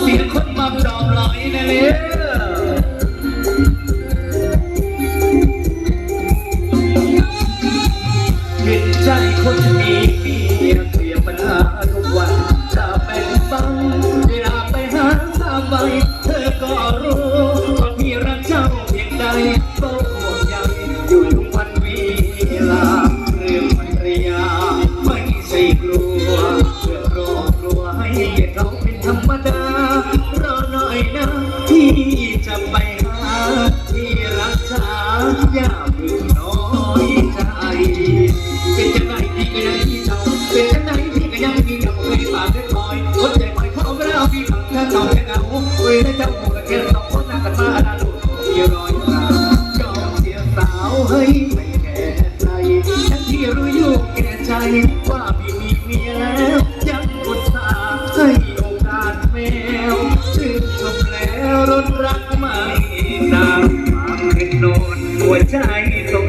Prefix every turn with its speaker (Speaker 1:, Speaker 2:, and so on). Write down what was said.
Speaker 1: เสียงคนมาจอมลอยนะเลยเห็นใจคนมีเมียเสียปัญหาทุกวันจะเป็นฟังเวลาไปหาสาวเธอก็รู้ว่าพี่รักเจ้าเพียงใดเฝ้าห่วงใยอยู่ทุกวันเวลาเรื่องภรรยาไม่ใช่กลัวเพื่อรอครัวให้เย็นร้อ จะไปหาที่รักษาอย่าเพิ่งน้อยใจ เป็นจที่ยังมีเจ้าเป็นจที่ยังมีเจ้าไม่ปากไม่อยคนใจคอยเขาไม่เอาพี่ฝังถ้าเราแค่เหาเว้ยถ้าเจ้าคงกับแค่สองคนน่งกันมาดาดูที่รอยตาจอมเสียสาวเฮ้ไม่แก่ใจทั้ทีรู้อยู่แก่ใจว่าพี่มีเมียแล้วยังอุตสาห์ให้โอกาสแมวชื่นชมแล้วรถรักา